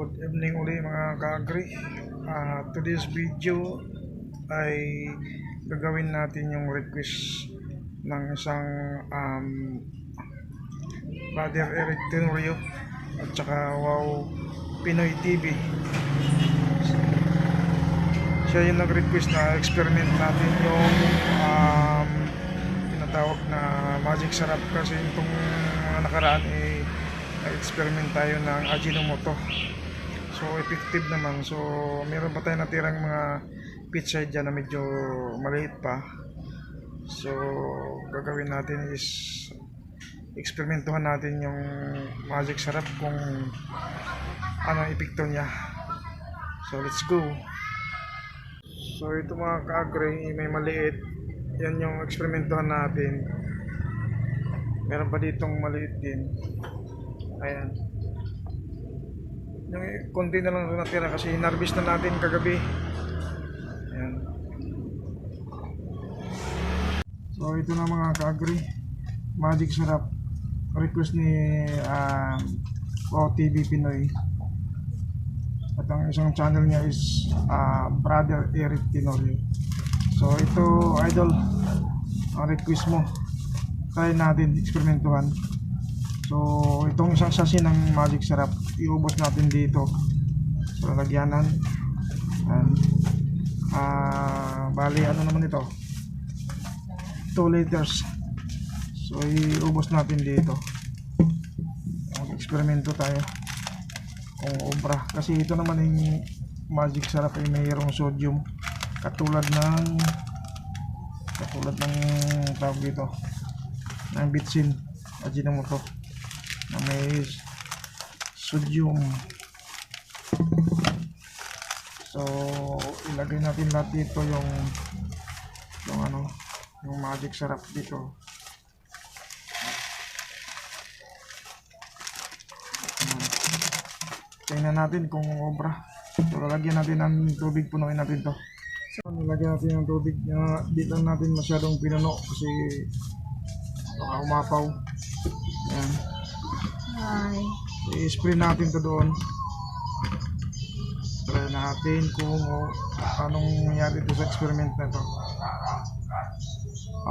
Good evening uli mga ka-agri. Ah, today's video ay gagawin natin yung request ng isang um, Brother Eric Tenorio at saka Wow Pinoy TV. Siya yung nag-request na experiment natin yung um, tinatawag na magic sarap kasi itong mga nakaraan eh experiment tayo ng Ajinomoto. So effective naman. So meron pa tayo natirang mga pizza dyan na medyo maliit pa. So gagawin natin is eksperimentuhan natin yung magic sarap kung ano epekto niya. So let's go. So ito mga ka-agri, may maliit. Yan yung eksperimentuhan natin. Meron pa ditong maliit din. Ayan. Yung konti na lang natira kasi hinarvest na natin kagabi. Ayan. So ito na mga ka-agri. Magic sarap. Request ni um, Wow TV Pinoy. At ang isang channel niya is uh, Brother Eric Tenorio. So ito idol ang request mo. Try natin eksperimentuhan. So itong isang sasi ng magic sarap iubos natin dito. So lagyanan. And, ah bali ano naman ito? 2 liters. So iubos natin dito. Mag-eksperimento tayo kung obra kasi ito naman yung magic sarap ay mayroong sodium katulad ng katulad ng tawag dito ng bitsin ajinomoto na may sodium so ilagay natin lahat dito yung yung ano yung magic sarap dito Tingnan natin kung obra. So, lalagyan natin ng tubig, punuin natin to. So, nilagyan natin ng tubig na di lang natin masyadong pinuno kasi baka umapaw. Ayan. Hi. I-spray natin to doon. Try natin kung oh, anong nangyari to sa experiment na to.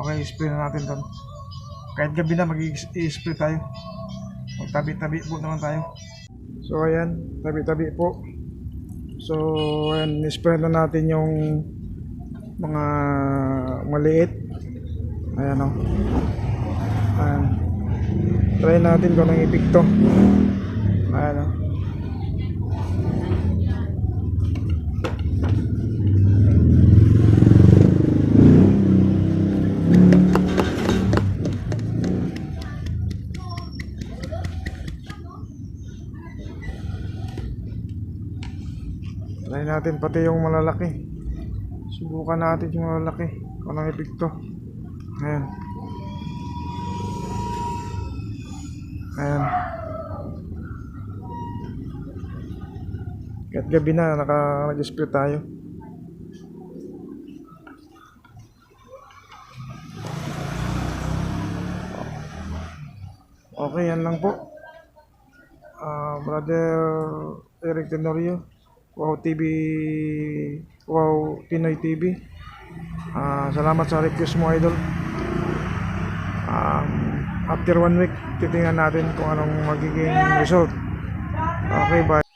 Okay, spray na natin doon. Kahit gabi na mag-i-spray tayo. Magtabi-tabi po naman tayo. So ayan, tabi-tabi po. So ayan, spray na natin yung mga maliit. Ayan o. Ayan. Try natin kung anong epekto. Ayan o. Try natin pati yung malalaki. Subukan natin yung malalaki. Kung anong epekto. Ayan. Ayan. Kahit gabi na, naka, nag-spray tayo. Okay, yan lang po. Ah, Brother Eric Tenorio. Wow TV, Wow Pinoy TV. Ah, salamat sa request mo, idol. Um, after one week, titingnan natin kung anong magiging result. Okay, bye.